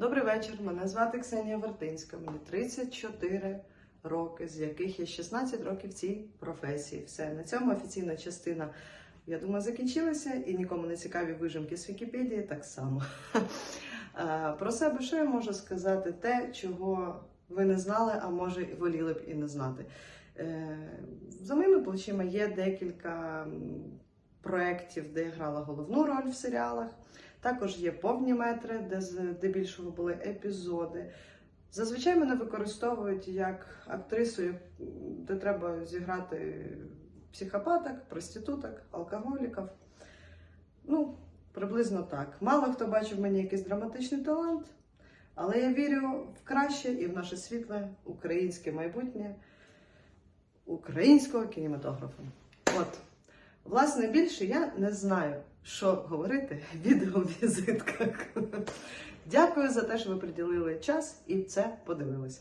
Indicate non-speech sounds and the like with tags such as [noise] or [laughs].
Добрий вечір. Мене звати Ксенія Вартинська. Мені 34 роки, з яких я 16 років в цій професії. Все на цьому офіційна частина. Я думаю, закінчилася і нікому не цікаві вижимки з Вікіпедії так само. Е, Про себе що я можу сказати? Те, чого ви не знали, а може і воліли б і не знати. Е, За моїми плечима є декілька проєктів, де я грала головну роль в серіалах. Також є повні метри, де здебільшого були епізоди. Зазвичай мене використовують як актрису, де треба зіграти психопаток, проституток, алкоголіків. Ну, приблизно так. Мало хто бачив мені якийсь драматичний талант, але я вірю в краще і в наше світле українське майбутнє українського кінематографу. От. Власне, більше я не знаю, що говорити [laughs] в відеовізитках. Дякую за те, що ви приділили час і це подивилися.